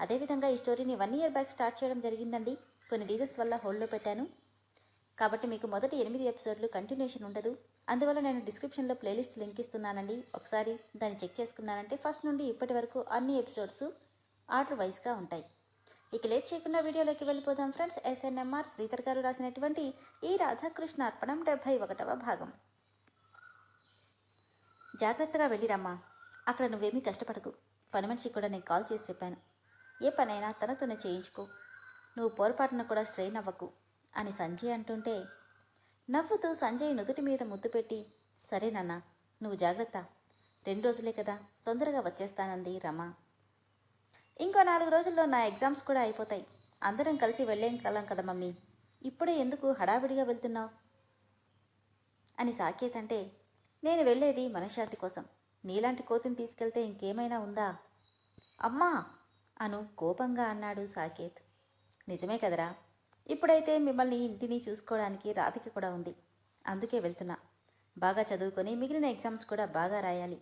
అదేవిధంగా ఈ స్టోరీని వన్ ఇయర్ బ్యాక్ స్టార్ట్ చేయడం జరిగిందండి. కొన్ని రీజన్స్ వల్ల హోల్డ్లో పెట్టాను. కాబట్టి మీకు మొదటి ఎనిమిది ఎపిసోడ్లు కంటిన్యూషన్ ఉండదు. అందువల్ల నేను డిస్క్రిప్షన్లో ప్లేలిస్ట్ లింక్ ఇస్తున్నానండి. ఒకసారి దాన్ని చెక్ చేసుకున్నానంటే ఫస్ట్ నుండి ఇప్పటి వరకు అన్ని ఎపిసోడ్స్ ఆర్డర్ వైజ్గా ఉంటాయి. ఇక లేట్ చేయకుండా వీడియోలోకి వెళ్ళిపోదాం ఫ్రెండ్స్. ఎస్ఎన్ఎంఆర్ శ్రీధర్ గారు రాసినటువంటి ఈ రాధాకృష్ణ అర్పణం డెబ్భై ఒకటవ భాగం. జాగ్రత్తగా వెళ్ళిరమ్మా. అక్కడ నువ్వేమీ కష్టపడకు. పని మనిషికి కూడా నేను కాల్ చేసి చెప్పాను. ఏ పనైనా తనతోనే చేయించుకో. నువ్వు పొరపాటున కూడా స్ట్రెయిన్ అవ్వకు అని సంజయ్ అంటుంటే నవ్వుతూ సంజయ్ నుదుటి మీద ముద్దు పెట్టి సరే నాన్న నువ్వు జాగ్రత్త. రెండు రోజులే కదా తొందరగా వచ్చేస్తానంది రమ. ఇంకో నాలుగు రోజుల్లో నా ఎగ్జామ్స్ కూడా అయిపోతాయి. అందరం కలిసి వెళ్ళేం కలం కదా మమ్మీ. ఇప్పుడే ఎందుకు హడావిడిగా వెళ్తున్నావు? అని సాకేత్ అంటే నేను వెళ్ళేది మనశ్శాంతి కోసం. నీలాంటి కోతిని తీసుకెళ్తే ఇంకేమైనా ఉందా? అమ్మా! అను కోపంగా అన్నాడు సాకేత్. నిజమే కదరా. ఇప్పుడైతే మిమ్మల్ని ఇంటిని చూసుకోవడానికి రాధకి కూడా ఉంది. అందుకే వెళ్తున్నా. బాగా చదువుకొని మిగిలిన ఎగ్జామ్స్ కూడా బాగా రాయాలి.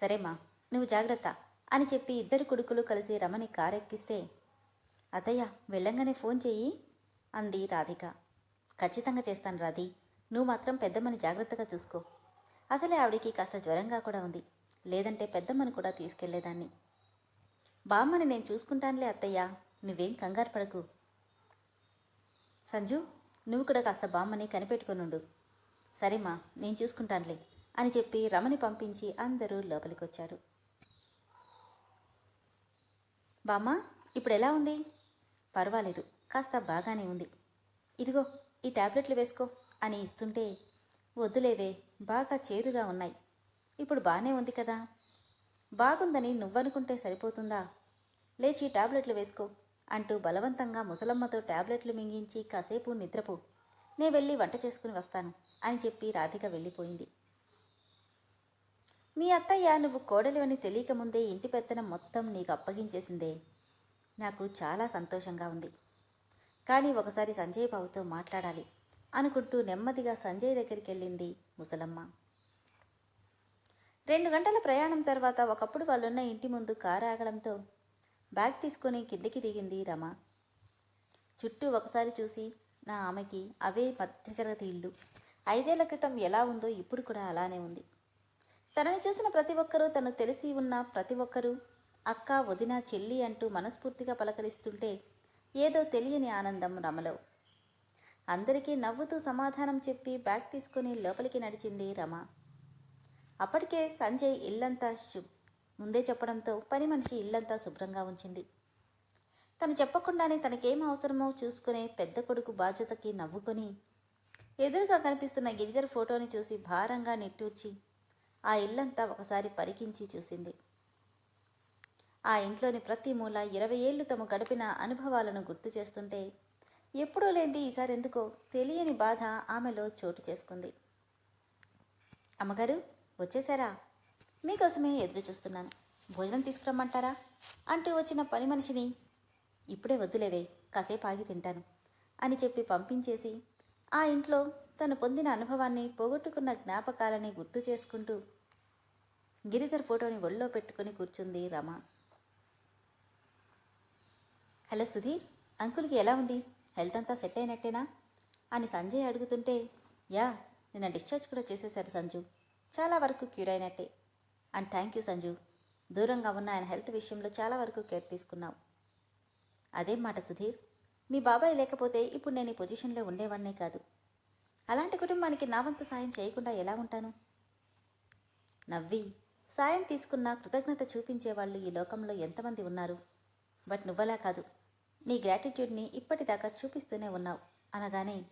సరేమ్మా నువ్వు జాగ్రత్త అని చెప్పి ఇద్దరు కొడుకులు కలిసి రమణి కారెక్కిస్తే అతయ్య వెళ్ళంగానే ఫోన్ చెయ్యి అంది రాధిక. ఖచ్చితంగా చేస్తాను రాధి. నువ్వు మాత్రం పెద్దమ్మని జాగ్రత్తగా చూసుకో. అసలే ఆవిడికి కాస్త జ్వరంగా కూడా ఉంది. లేదంటే పెద్దమ్మని కూడా తీసుకెళ్ళేదాన్ని. బామ్మని నేను చూసుకుంటానులే అత్తయ్య. నువ్వేం కంగారు పడకు. సంజు నువ్వు కూడా కాస్త బామ్మని కనిపెట్టుకునుండు. సరేమ్మా నేను చూసుకుంటానులే అని చెప్పి రమని పంపించి అందరూ లోపలికొచ్చారు. బామ్మ ఇప్పుడు ఎలా ఉంది? పర్వాలేదు కాస్త బాగానే ఉంది. ఇదిగో ఈ టాబ్లెట్లు వేసుకో అని ఇస్తుంటే వద్దులేవే బాగా చేదుగా ఉన్నాయి. ఇప్పుడు బాగానే ఉంది కదా. బాగుందని నువ్వనుకుంటే సరిపోతుందా? లేచి టాబ్లెట్లు వేసుకో అంటూ బలవంతంగా ముసలమ్మతో టాబ్లెట్లు మింగించి కాసేపు నిద్రపో. నే వెళ్ళి వంట చేసుకుని వస్తాను అని చెప్పి రాధిక వెళ్ళిపోయింది. మీ అత్తయ్య నువ్వు కోడలివని తెలియకముందే ఇంటి పెత్తనం మొత్తం నీకు అప్పగించేసిందే. నాకు చాలా సంతోషంగా ఉంది. కానీ ఒకసారి సంజయ్ బాబుతో మాట్లాడాలి అనుకుంటూ నెమ్మదిగా సంజయ్ దగ్గరికి వెళ్ళింది ముసలమ్మ. రెండు గంటల ప్రయాణం తర్వాత ఒకప్పుడు వాళ్ళున్న ఇంటి ముందు కారు ఆగడంతో బ్యాగ్ తీసుకొని కిందికి దిగింది రమ. చుట్టూ ఒకసారి చూసి నా ఆమెకి అవే మధ్యతరగతి ఇల్లు. ఐదేళ్ళ క్రితం ఎలా ఉందో ఇప్పుడు కూడా అలానే ఉంది. తనని చూసిన ప్రతి ఒక్కరూ తను తెలిసి ఉన్న ప్రతి ఒక్కరూ అక్క వదిన చెల్లి అంటూ మనస్ఫూర్తిగా పలకరిస్తుంటే ఏదో తెలియని ఆనందం రమలో. అందరికీ నవ్వుతూ సమాధానం చెప్పి బ్యాగ్ తీసుకుని లోపలికి నడిచింది రమ. అప్పటికే సంజయ్ ఇల్లంతా శు ముందే చెప్పడంతో పని మనిషి ఇల్లంతా శుభ్రంగా ఉంచింది. తను చెప్పకుండానే తనకేం అవసరమో చూసుకునే పెద్ద కొడుకు బాధ్యతకి నవ్వుకొని ఎదురుగా కనిపిస్తున్న గిరిజర్ ఫోటోని చూసి భారంగా నిట్టూర్చి ఆ ఇల్లంతా ఒకసారి పరికించి చూసింది. ఆ ఇంట్లోని ప్రతి మూల ఇరవై ఏళ్ళు తమ గడిపిన అనుభవాలను గుర్తు చేస్తుంటే ఎప్పుడూ లేనిది ఈసారి ఎందుకో తెలియని బాధ ఆమెలో చోటు చేసుకుంది. అమ్మగారు వచ్చేసారా మీకోసమే ఎదురు చూస్తున్నాను. భోజనం తీసుకురమ్మంటారా? అంటూ వచ్చిన పని మనిషిని ఇప్పుడే వద్దులేవే కాసేపు ఆగి తింటాను అని చెప్పి పంపించేసి ఆ ఇంట్లో తను పొందిన అనుభవాన్ని పోగొట్టుకున్న జ్ఞాపకాలని గుర్తు చేసుకుంటూ గిరిధర్ ఫోటోని ఒళ్ళో పెట్టుకుని కూర్చుంది రమ. హలో సుధీర్ అంకుల్కి ఎలా ఉంది? హెల్త్ అంతా సెట్ అయినట్టేనా? అని సంజయ్ అడుగుతుంటే యా నిన్న డిశ్చార్జ్ కూడా చేసేశారు సంజు. చాలా వరకు క్యూర్ అయినట్టే. అండ్ థ్యాంక్ యూ సంజు దూరంగా ఉన్న ఆయన హెల్త్ విషయంలో చాలా వరకు కేర్ తీసుకున్నావు. అదేం మాట సుధీర్. మీ బాబాయ్ లేకపోతే ఇప్పుడు నేను ఈ పొజిషన్లో ఉండేవాడినే కాదు. అలాంటి కుటుంబానికి నా వంతు సాయం చేయకుండా ఎలా ఉంటాను? నవ్వి సాయం తీసుకున్న కృతజ్ఞత చూపించేవాళ్ళు ఈ లోకంలో ఎంతమంది ఉన్నారు? బట్ నువ్వలా కాదు. నీ గ్రాటిట్యూడ్ని ఇప్పటిదాకా చూపిస్తూనే ఉన్నావు. అనగానే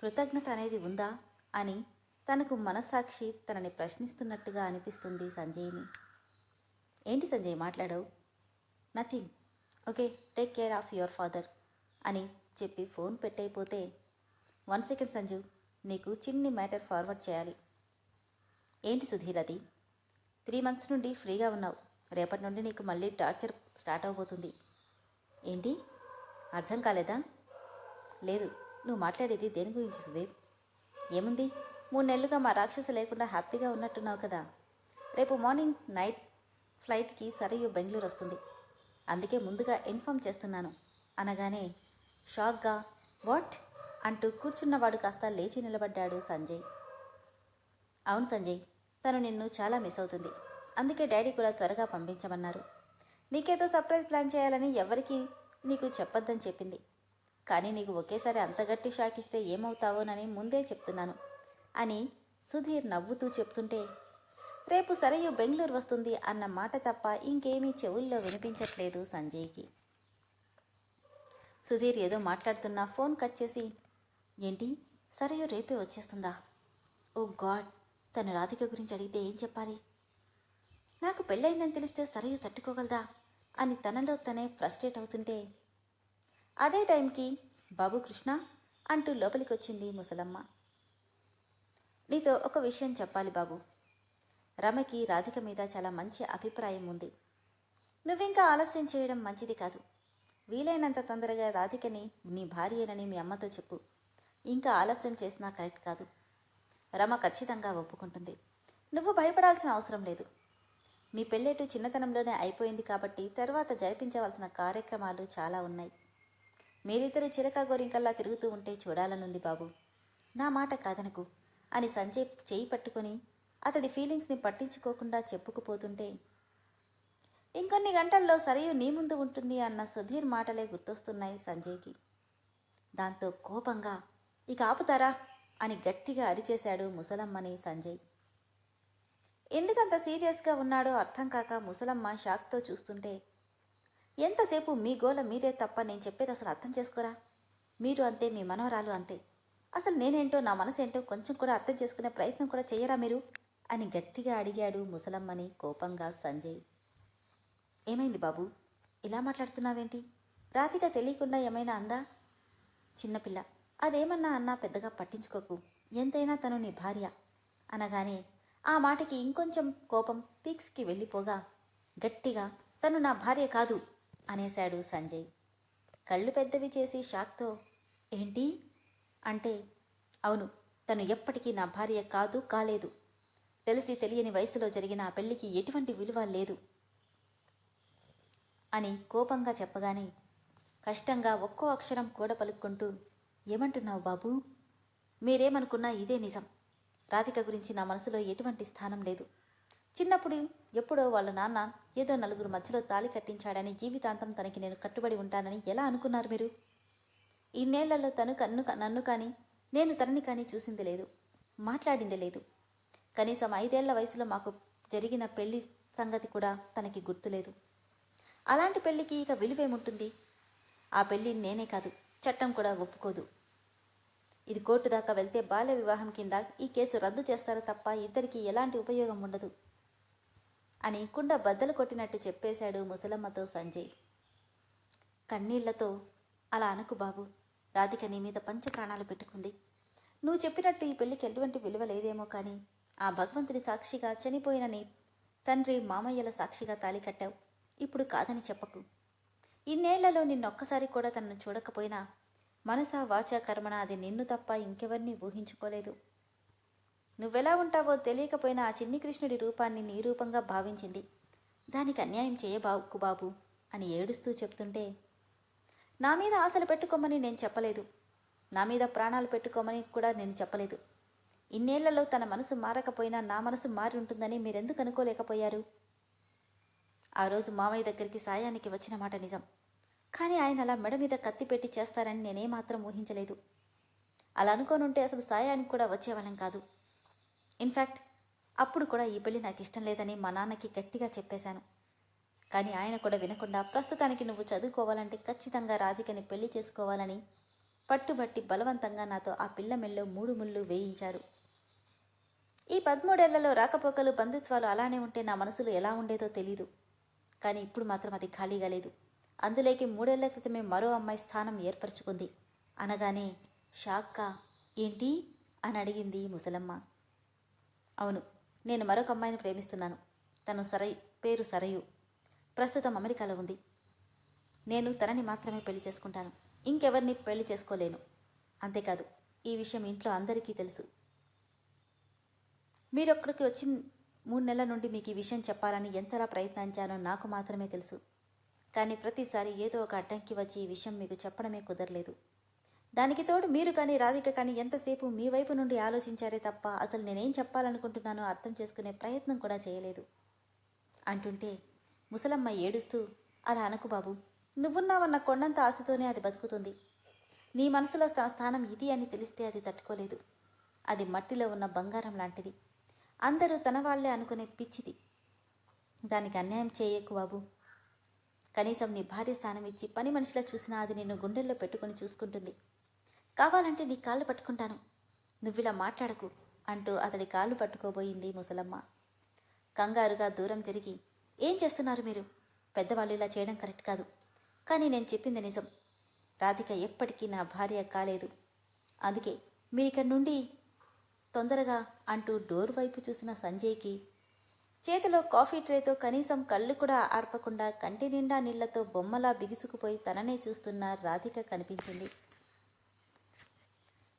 కృతజ్ఞత అనేది ఉందా? అని తనకు మనస్సాక్షి తనని ప్రశ్నిస్తున్నట్టుగా అనిపిస్తుంది సంజయ్ని. ఏంటి సంజయ్ మాట్లాడావు? Nothing okay take care of your father అని చెప్పి ఫోన్ పెట్టయిపోతే వన్ సెకండ్ సంజు నీకు చిన్ని మ్యాటర్ ఫార్వర్డ్ చేయాలి. ఏంటి సుధీర్ అది? త్రీ మంత్స్ నుండి ఫ్రీగా ఉన్నావు. రేపటి నుండి నీకు మళ్ళీ టార్చర్ స్టార్ట్ అవబోతుంది. ఏంటి? అర్థం కాలేదా? లేదు. నువ్వు మాట్లాడేది దేని గురించి సుధీర్? ఏముంది? మూడు నెలలుగా మా రాక్షస లేకుండా హ్యాపీగా ఉన్నట్టున్నావు కదా. రేపు మార్నింగ్ నైట్ ఫ్లైట్కి సరయు బెంగళూరు వస్తుంది అందుకే ముందుగా ఇన్ఫామ్ చేస్తున్నాను. అనగానే షాక్గా వాట్? అంటూ కూర్చున్నవాడు కాస్త లేచి నిలబడ్డాడు సంజయ్. అవును సంజయ్ తను నిన్ను చాలా మిస్ అవుతుంది. అందుకే డాడీ కూడా త్వరగా పంపించమన్నారు. నీకేదో సర్ప్రైజ్ ప్లాన్ చేయాలని ఎవరికి నీకు చెప్పొద్దని చెప్పింది. కానీ నీకు ఒకేసారి అంత గట్టి షాక్ ఇస్తే ఏమవుతావోనని ముందే చెప్తున్నాను. అని సుధీర్ నవ్వుతూ చెప్తుంటే రేపు సరయు బెంగళూరు వస్తుంది అన్న మాట తప్ప ఇంకేమీ చెవుల్లో వినిపించట్లేదు సంజయ్కి. సుధీర్ ఏదో మాట్లాడుతున్నా ఫోన్ కట్ చేసి ఏంటి? సరయు రేపే వచ్చేస్తుందా? Oh god! తను రాధిక గురించి అడిగితే ఏం చెప్పాలి? నాకు పెళ్ళయిందని తెలిస్తే సరయు తట్టుకోగలదా? అని తనలో తనే ఫ్రస్ట్రేట్ అవుతుంటే అదే టైంకి బాబు కృష్ణ అంటూ లోపలికి వచ్చింది ముసలమ్మ. నీతో ఒక విషయం చెప్పాలి బాబు. రమకి రాధిక మీద చాలా మంచి అభిప్రాయం ఉంది. నువ్వింకా ఆలస్యం చేయడం మంచిది కాదు. వీలైనంత తొందరగా రాధికని నీ భార్యేనని మీ అమ్మతో చెప్పు. ఇంకా ఆలస్యం చేసినా కరెక్ట్ కాదు. రమ ఖచ్చితంగా ఒప్పుకుంటుంది. నువ్వు భయపడాల్సిన అవసరం లేదు. మీ పెళ్ళేటు చిన్నతనంలోనే అయిపోయింది కాబట్టి తర్వాత జరిపించవలసిన కార్యక్రమాలు చాలా ఉన్నాయి. మీరిద్దరూ చిరక గోరింకల్లా తిరుగుతూ ఉంటే చూడాలనుంది బాబు. నా మాట కాదనకు. అని సంజయ్ చేయి పట్టుకొని అతడి ఫీలింగ్స్ని పట్టించుకోకుండా చెప్పుకుపోతుంటే ఇంకొన్ని గంటల్లో సరియు నీ ముందు ఉంటుంది అన్న సుధీర్ మాటలే గుర్తొస్తున్నాయి సంజయ్కి. దాంతో కోపంగా ఇక ఆపుతారా? అని గట్టిగా అరిచేశాడు ముసలమ్మని సంజయ్. ఎందుకంత సీరియస్గా ఉన్నాడో అర్థం కాక ముసలమ్మ షాక్తో చూస్తుంటే ఎంతసేపు మీ గోల మీదే తప్ప నేను చెప్పేది అసలు అర్థం చేసుకోరా? మీరు అంతే మీ మనవరాలు అంతే. అసలు నేనేంటో నా మనసేంటో కొంచెం కూడా అర్థం చేసుకునే ప్రయత్నం కూడా చేయరా మీరు? అని గట్టిగా అడిగాడు ముసలమ్మని కోపంగా సంజయ్. ఏమైంది బాబు? ఇలా మాట్లాడుతున్నావేంటి? రాధిక తెలియకుండా ఏమైనా అందా? చిన్నపిల్ల అదేమన్నా అన్నా పెద్దగా పట్టించుకోకు. ఎంతైనా తను నీ భార్య. అనగానే ఆ మాటకి ఇంకొంచెం కోపం పీక్స్కి వెళ్ళిపోగా గట్టిగా తను నా భార్య కాదు అనేశాడు సంజయ్. కళ్ళు పెద్దవి చేసి షాక్తో ఏంటి? అంటే అవును తను ఎప్పటికీ నా భార్య కాదు కాలేదు. తెలిసి తెలియని వయసులో జరిగిన ఆ పెళ్ళికి ఎటువంటి విలువ లేదు. అని కోపంగా చెప్పగానే కష్టంగా ఒక్కో అక్షరం కూడా పలుక్కుంటూ ఏమంటున్నావు బాబు? మీరేమనుకున్నా ఇదే నిజం. రాధిక గురించి నా మనసులో ఎటువంటి స్థానం లేదు. చిన్నప్పుడు ఎప్పుడో వాళ్ళ నాన్న ఏదో నలుగురు మధ్యలో తాళి కట్టించాడని జీవితాంతం తనకి నేను కట్టుబడి ఉంటానని ఎలా అనుకున్నారు మీరు? ఇన్నేళ్ళలో తను కన్ను నన్ను కానీ నేను తనని కానీ చూసింది లేదు మాట్లాడింది లేదు. కనీసం ఐదేళ్ళ వయసులో మాకు జరిగిన పెళ్ళి సంగతి కూడా తనకి గుర్తులేదు అలాంటి పెళ్ళికి ఇక విలువేముంటుంది? ఆ పెళ్ళి నేనే కాదు చట్టం కూడా ఒప్పుకోదు. ఇది కోర్టు దాకా వెళ్తే బాల్య వివాహం కింద ఈ కేసు రద్దు చేస్తారు తప్ప ఇద్దరికి ఎలాంటి ఉపయోగం ఉండదు. అని కుండ బద్దలు కొట్టినట్టు చెప్పేశాడు ముసలమ్మతో సంజయ్. కన్నీళ్ళతో అలా అనకు బాబు రాధిక నీ మీద పంచ ప్రాణాలు పెట్టుకుంది. నువ్వు చెప్పినట్టు ఈ పెళ్ళికి ఎటువంటి విలువ లేదేమో కానీ ఆ భగవంతుడి సాక్షిగా చనిపోయిన నీ తండ్రి మామయ్యల సాక్షిగా తాలి కట్టావు. ఇప్పుడు కాదని చెప్పకు. ఇన్నేళ్ళలో నిన్నొక్కసారి కూడా తనను చూడకపోయినా మనసా వాచా కర్మణ అది నిన్ను తప్ప ఇంకెవరిని ఊహించుకోలేదు. నువ్వెలా ఉంటావో తెలియకపోయినా ఆ చిన్ని కృష్ణుడి రూపాన్ని నీ రూపంగా భావించింది. దానికి అన్యాయం చేయబాకు బాబు అని ఏడుస్తూ చెప్తుంటే నా మీద ఆశలు పెట్టుకోమని నేను చెప్పలేదు. నా మీద ప్రాణాలు పెట్టుకోమని కూడా నేను చెప్పలేదు. ఇన్నేళ్ళలో తన మనసు మారకపోయినా నా మనసు మారి ఉంటుందని మీరెందుకు అనుకోలేకపోయారు? ఆ రోజు మామయ్య దగ్గరికి సాయానికి వచ్చిన మాట నిజం. కానీ ఆయన అలా మెడ మీద కత్తి పెట్టి చేస్తారని నేనేమాత్రం ఊహించలేదు. అలా అనుకోనుంటే అసలు సాయానికి కూడా వచ్చేవాళ్ళం కాదు. ఇన్ఫ్యాక్ట్ అప్పుడు కూడా ఈ పెళ్ళి నాకు ఇష్టం లేదని మా నాన్నకి గట్టిగా చెప్పేశాను. కానీ ఆయన కూడా వినకుండా ప్రస్తుతానికి నువ్వు చదువుకోవాలంటే ఖచ్చితంగా రాధికని పెళ్ళి చేసుకోవాలని పట్టుబట్టి బలవంతంగా నాతో ఆ పిల్ల మెల్లో మూడు ముళ్ళు వేయించారు. ఈ పదమూడేళ్ళలో రాకపోకలు బంధుత్వాలు అలానే ఉంటే నా మనసులో ఎలా ఉండేదో తెలీదు. కానీ ఇప్పుడు మాత్రం అది ఖాళీగా లేదు. అందులోకి మూడేళ్ళ క్రితమే మరో అమ్మాయి స్థానం ఏర్పరచుకుంది. అనగానే షాక్కా? ఏంటి? అని అడిగింది ముసలమ్మ. అవును నేను మరొక అమ్మాయిని ప్రేమిస్తున్నాను. తను సరై పేరు సరయు. ప్రస్తుతం అమెరికాలో ఉంది. నేను తనని మాత్రమే పెళ్ళి చేసుకుంటాను. ఇంకెవరిని పెళ్ళి చేసుకోలేను. అంతేకాదు ఈ విషయం ఇంట్లో అందరికీ తెలుసు. మీరొక్కడికి వచ్చి మూడు నెలల నుండి మీకు ఈ విషయం చెప్పాలని ఎంతలా ప్రయత్నించానో నాకు మాత్రమే తెలుసు. కానీ ప్రతిసారి ఏదో ఒక అడ్డంకి వచ్చి ఈ విషయం మీకు చెప్పడమే కుదరలేదు. దానికి తోడు మీరు కానీ రాధిక కానీ ఎంతసేపు మీ వైపు నుండి ఆలోచించారే తప్ప అసలు నేనేం చెప్పాలనుకుంటున్నానో అర్థం చేసుకునే ప్రయత్నం కూడా చేయలేదు. అంటుంటే ముసలమ్మ ఏడుస్తూ అలా అనకు బాబు నువ్వున్నావన్న కొండంత ఆశతోనే అది బతుకుతుంది. నీ మనసులో స్థా- స్థానం ఇది అని తెలిస్తే అది తట్టుకోలేదు. అది మట్టిలో ఉన్న బంగారం లాంటిది. అందరూ తన వాళ్ళే అనుకునే పిచ్చిది. దానికి అన్యాయం చేయకు బాబు. కనీసం నీ భార్య స్థానం ఇచ్చి పని మనిషిలా చూసినా అది నిన్ను గుండెల్లో పెట్టుకొని చూసుకుంటుంది. కావాలంటే నీ కాళ్ళు పట్టుకుంటాను. నువ్విలా మాట్లాడకు అంటూ అతడి కాళ్ళు పట్టుకోబోయింది ముసలమ్మ. కంగారుగా దూరం జరిగి ఏం చేస్తున్నారు మీరు? పెద్దవాళ్ళు ఇలా చేయడం కరెక్ట్ కాదు. కానీ నేను చెప్పింది నిజం. రాధిక ఎప్పటికీ నా భార్య కాలేదు. అందుకే మీరు ఇక్కడ నుండి తొందరగా అంటూ డోర్ వైపు చూసిన సంజయ్కి చేతిలో కాఫీ ట్రేతో కనీసం కళ్ళు కూడా ఆర్పకుండా కంటి నిండా నీళ్ళతో బొమ్మలా బిగుసుకుపోయి తననే చూస్తున్న రాధిక కనిపించింది.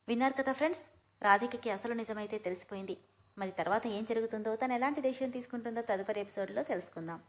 విన్నారు కదా ఫ్రెండ్స్? రాధికకి అసలు నిజమైతే తెలిసిపోయింది. మరి తర్వాత ఏం జరుగుతుందో తను ఎలాంటి దేశం తీసుకుంటుందో తదుపరి ఎపిసోడ్లో తెలుసుకుందాం.